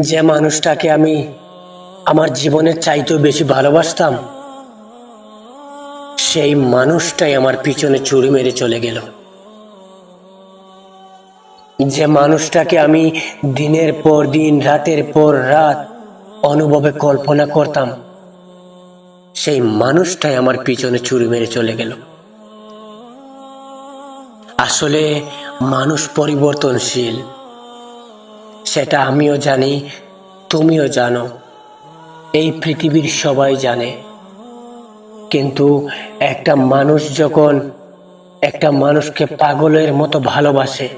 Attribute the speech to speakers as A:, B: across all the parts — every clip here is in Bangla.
A: যে মানুষটাকে আমি আমার জীবনের চাইতেও বেশি ভালোবাসতাম, সেই মানুষটাই আমার পিছনে চুরি মেরে চলে গেল। যে মানুষটাকে আমি দিনের পর দিন, রাতের পর রাত অনুভবে কল্পনা করতাম, সেই মানুষটাই আমার পিছনে চুরি মেরে চলে গেল। আসলে মানুষ পরিবর্তনশীল। সেটা আমিও জানি, তুমিও জানো। এই পৃথিবীর সবাই জানে। কিন্তু একটা মানুষ যখন একটা মানুষকে পাগলের মতো ভালোবাসে,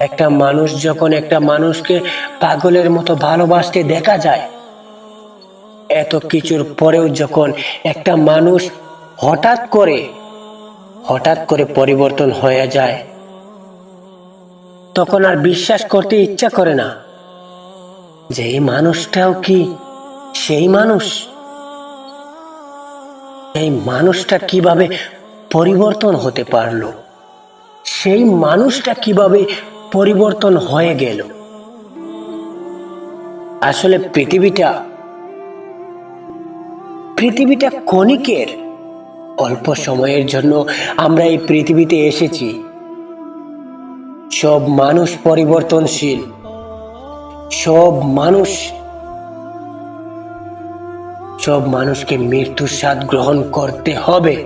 A: একটা মানুষ যখন একটা মানুষকে পাগলের মতো ভালোবাসতে দেখা যায়, এত কিছুর পরেও যখন একটা মানুষ হঠাৎ করে হঠাৎ করে পরিবর্তন হয়ে যায় তখন আর বিশ্বাস করতে ইচ্ছা করে না। যে এই মানুষটাও কি সেই মানুষ? এই মানুষটা কীভাবে পরিবর্তন হতে পারল? সেই মানুষটা কীভাবে পরিবর্তন হয়ে গেল? আসলে পৃথিবীটা পৃথিবীটা ক্ষণিকের। অল্প সময়ের জন্য আমরা এই পৃথিবীতে এসেছি। সব মানুষ পরিবর্তনশীল। সব মানুষ সব মানুষকে মৃত্যুর স্বাদ গ্রহণ করতে হবে।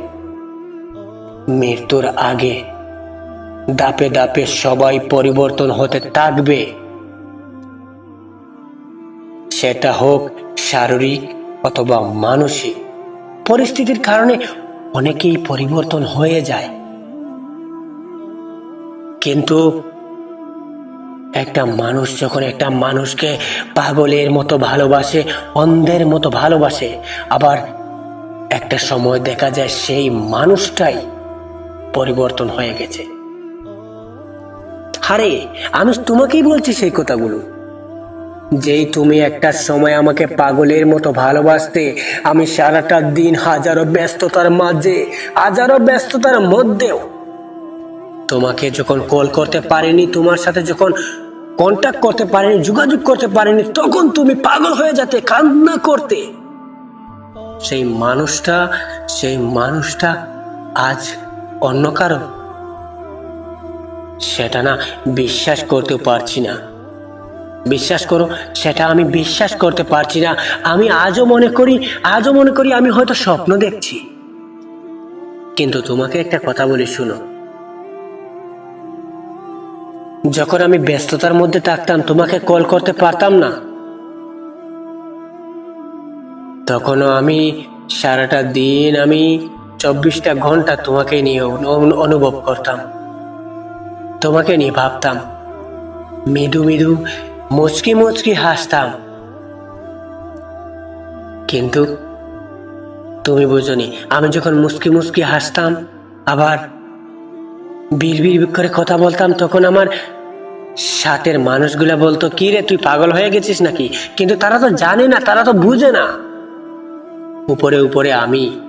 A: মৃত্যুর আগে দাপে দাপে সবাই পরিবর্তন হতে থাকবে। সেটা হোক শারীরিক অথবা মানসিক। পরিস্থিতির কারণে অনেকেই পরিবর্তন হয়ে যায়। কিন্তু একটা মানুষ যখন একটা মানুষকে পাগলের মতো ভালোবাসে, অন্ধের মতো ভালোবাসে, আবার একটা সময় দেখা যায় সেই মানুষটাই পরিবর্তন হয়ে গেছে। আরে, আমি তোমাকেই বলছি সেই কথাগুলো। যেই তুমি একটা সময় আমাকে পাগলের মতো ভালোবাসতে, আমি সারাটা দিন হাজারো ব্যস্ততার মাঝে, হাজারো ব্যস্ততার মধ্যেও তোমাকে যখন কল করতে পারিনি, তোমার সাথে যখন কন্ট্যাক্ট করতে পারিনি, যোগাযোগ করতে পারিনি, তখন তুমি পাগল হয়ে যেতে, কান্না করতে। সেই মানুষটা সেই মানুষটা আজ অন্য কারও? সেটা না বিশ্বাস করতে পারছি না। বিশ্বাস করো, সেটা আমি বিশ্বাস করতে পারছি না। আমি আজও মনে করি, আজও মনে করি আমি হয়তো স্বপ্ন দেখছি। কিন্তু তোমাকে একটা কথা বলি শুনো। যখন আমি ব্যস্ততার মধ্যে থাকতাম, তোমাকে কল করতে পারতাম না। তখনও আমি সারাটা দিন, আমি চব্বিশটা ঘণ্টা তোমাকে নিয়ে অনুভব করতাম। তোমাকে নিয়ে ভাবতাম, মৃদু মৃদু, মুচকি মুচকি হাসতাম। কিন্তু তুমি বুঝনি, আমি যখন মুচকি মুচকি হাসতাম, আবার বিড় করে কথা বলতাম, তখন আমার সাথের মানুষগুলা বলতো, কি রে, তুই পাগল হয়ে গেছিস নাকি? কিন্তু তারা তো জানে না, তারা তো বুঝে না। উপরে উপরে আমি,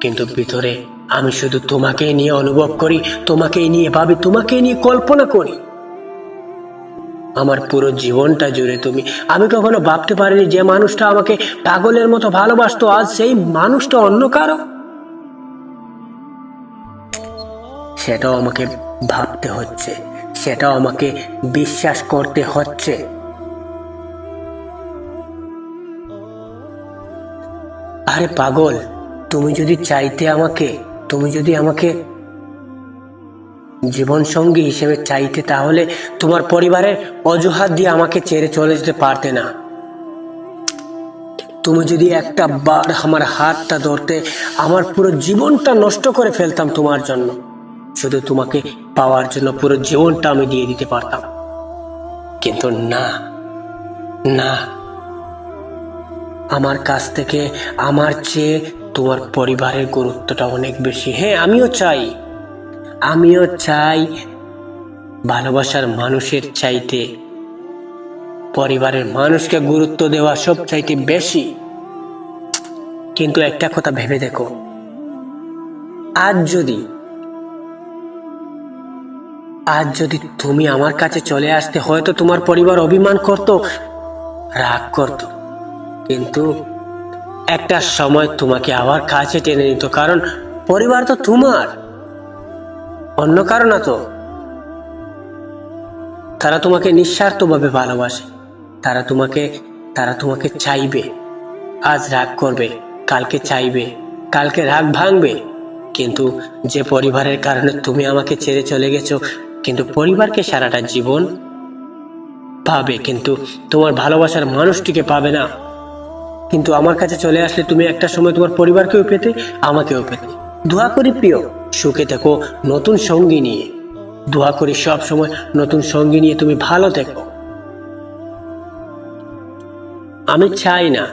A: কিন্তু ভিতরে আমি শুধু তোমাকে নিয়ে অনুভব করি, তোমাকে নিয়ে ভাবি, তোমাকে নিয়ে কল্পনা করি। আমার পুরো জীবনটা জুড়ে তুমি, আমি কখনো ভাবতে পারিনি যে মানুষটা আমাকে পাগলের মতো ভালোবাসতো, আজ সেই মানুষটা অন্য কারও। সেটাও আমাকে ভাবতে হচ্ছে। সেটাও আমাকে বিশ্বাস করতে হচ্ছে। আরে পাগল, তুমি যদি চাইতে আমাকে, তুমি যদি আমাকে জীবন সঙ্গী হিসেবে চাইতে, তাহলে তোমার পরিবারের অজুহাত দিয়ে আমাকে ছেড়ে চলে যেতে পারতে না। তুমি যদি একটা বার আমার হাতটা ধরতে, আমার পুরো জীবনটা নষ্ট করে ফেলতাম তোমার জন্য। শুধু তোমাকে পাওয়ার জন্য পুরো জীবনটা আমি দিয়ে দিতে পারতাম। কিন্তু না না। আমার কাছ থেকে আমার চেয়ে তোমার পরিবারের গুরুত্বটা অনেক বেশি। হ্যাঁ আমিও চাই। আমিও চাই ভালোবাসার মানুষের চাইতে, পরিবারের মানুষকে গুরুত্ব দেওয়া সব চাইতে বেশি। কিন্তু একটা কথা ভেবে দেখো, আজ যদি আজ যদি তুমি আমার কাছে চলে আসতে, হয়তো তোমার পরিবার অভিমান করত, রাগ করতো। কিন্তু একটা সময় তোমাকে আবার কাছে টেনে নিত, কারণ পরিবার তো তোমার। অন্য কারও না তো। তারা তোমাকে নিঃস্বার্থভাবে ভালোবাসে। তারা তোমাকে তারা তোমাকে চাইবে। আজ রাগ করবে, কালকে চাইবে, কালকে রাগ ভাঙবে। কিন্তু যে পরিবারের কারণে তুমি আমাকে ছেড়ে চলে গেছো কিন্তু পরিবারকে সারাটা জীবন পাবে, কিন্তু তোমার ভালোবাসার মানুষটিকে পাবে না। কিন্তু আমার কাছে চলে আসলে তুমি একটা সময় তোমার পরিবারকেও পেতে, আমাকেও পেতে। দোয়া করি প্রিয়, সুখে থেকো নতুন সঙ্গী নিয়ে। দোয়া করি সব সময় নতুন সঙ্গী নিয়ে তুমি ভালো থেকো। আমি চাই না,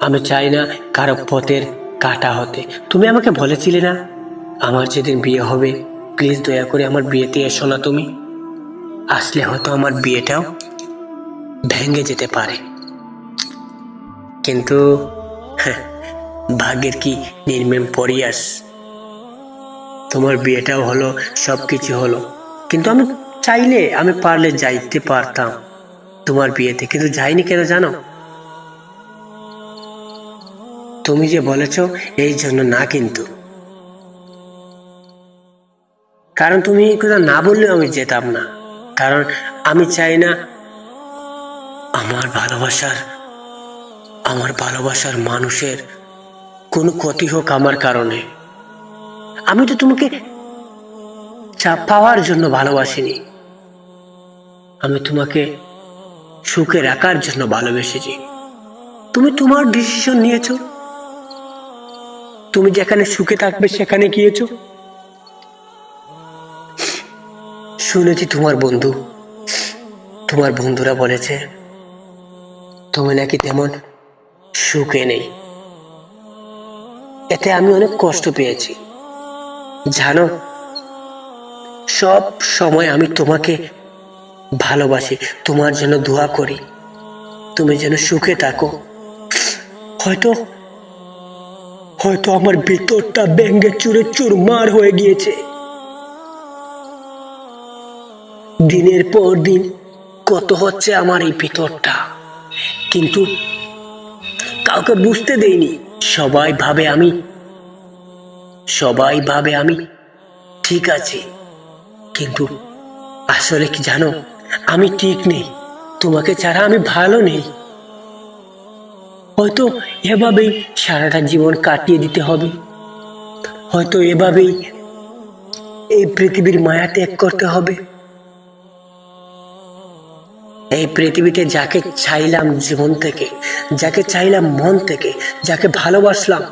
A: আমি চাই না কারও পথের কাটা হতে। তুমি আমাকে বলেছিলে না, আমার যেদিন বিয়ে হবে প্লিজ দয়া করে আমার বিয়েতে এসো না তুমি। আসলে হয়তো আমার বিয়েটাও ভেঙে যেতে পারে। কিন্তু হ্যাঁ, ভাগ্যের কি নির্মেম পরিয়াস? তোমার বিয়েটাও হলো সব কিছু হলো। কিন্তু আমি চাইলে আমি পারলে যাইতে পারতাম। তোমার বিয়েতে কিন্তু যাইনি কেন জানো? তুমি যে বলেছ এই জন্য না কিন্তু। কারণ তুমি এই কথা না বললেও আমি যেতাম না। কারণ আমি চাই না আমার ভালোবাসার আমার ভালোবাসার মানুষের কোনো ক্ষতি হোক আমার কারণে। আমি তো তোমাকে চাপ পাওয়ার জন্য ভালোবাসিনি। আমি তোমাকে সুখে রাখার জন্য ভালোবেসেছি। তুমি তোমার ডিসিশন নিয়েছো। তুমি যেখানে সুখে থাকবে সেখানে গিয়েছো। শুনেছি তোমার বন্ধু। তোমার বন্ধুরা বলেছে, তুমি নাকি তেমন সুখে নেই। এতে আমি অনেক কষ্ট পেয়েছি। জানো, সব সময় আমি তোমাকে ভালোবাসি, তোমার জন্য দোয়া করি। তুমি যেন সুখে থাকো। হয়তো হয়তো আমার ভিতরটা ব্যঙ্গে চুরে চুরমার হয়ে গিয়েছে। দিনের পর দিন কত হচ্ছে আমার এই ভিতরটা। কিন্তু কাউকে বুঝতে দেইনি। সবাই ভাবে আমি, সবাই ভাবে আমি ঠিক আছি। কিন্তু আসলে কি জানো, আমি ঠিক নেই। তোমাকে ছাড়া আমি ভালো নেই। হয়তো এভাবেই সারাটা জীবন কাটিয়ে দিতে হবে। হয়তো এভাবেই এই পৃথিবীর মায়া ত্যাগ করতে হবে। এই পৃথিবীতে যাকে চাইলাম জীবন থেকে, যাকে চাইলাম মন থেকে, যাকে ভালোবাসলাম,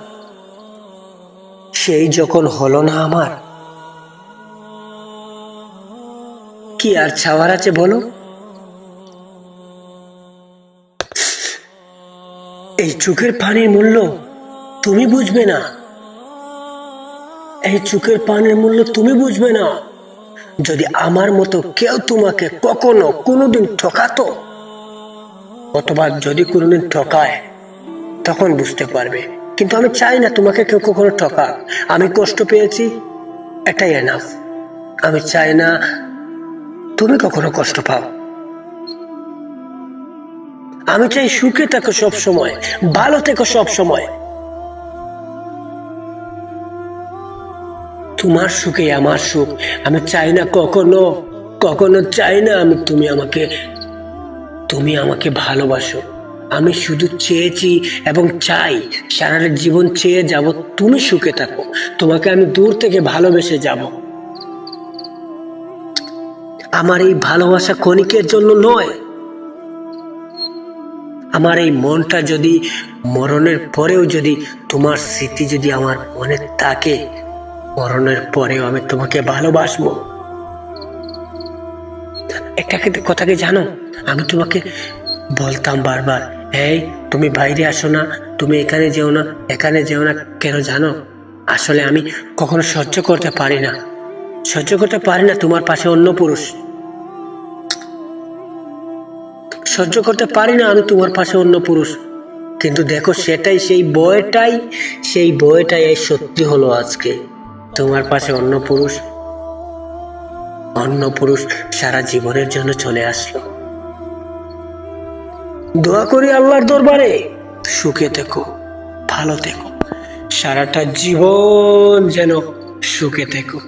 A: সেই যখন হলো না আমার, কি আর ছাওয়ার আছে বলো? এই চোখের পানির মূল্য তুমি বুঝবে না। এই চোখের পানির মূল্য তুমি বুঝবে না। যদি আমার মতো কেউ তোমাকে কখনো কোনোদিন ঠকাতো, অথবা যদি কোনোদিন ঠকায়, তখন বুঝতে পারবে। কিন্তু আমি চাই না তোমাকে কেউ কখনো ঠকাক। আমি কষ্ট পেয়েছি, এটাই এনাফ আমি চাই না তুমি কখনো কষ্ট পাও। আমি চাই সুখে থাকো সব সময় ভালো থেকো সব সময় তোমার সুখে আমার সুখ। আমি চাই না কখনো কখনো চাই না আমি তুমি আমাকে তুমি আমাকে ভালোবাসো। আমি শুধু চেয়েছি এবং চাই সারাটা জীবন চেয়ে যাব, তুমি সুখে থাকো। তোমাকে আমি দূর থেকে ভালোবেসে যাব। আমার এই ভালোবাসা ক্ষণিকের জন্য নয়। আমার এই মনটা যদি মরণের পরেও যদি তোমার স্মৃতি যদি আমার মনে থাকে মরণের পরেও আমি তোমাকে ভালোবাসবো। একটা কথা কি জানো? আমি তোমাকে বলতাম বারবার, এই, তুমি বাইরে আসো না, তুমি এখানে যেও না, এখানে যেও না, কেন জানো? আসলে আমি কখনো সহ্য করতে পারি না। সহ্য করতে পারি না তোমার পাশে অন্য পুরুষ। সহ্য করতে পারি না আমি তোমার পাশে অন্য পুরুষ। কিন্তু দেখো, সেটাই সেই বয়টাই সেই বয়টাই এই সত্যি হলো আজকে। তোমার পাশে অন্য পুরুষ অন্য পুরুষ সারা জীবনের জন্য চলে আসলো। দোয়া করি আল্লাহর দরবারে, সুখে থেকো, ভালো থেকো, সারাটা জীবন যেন সুখে থেকো।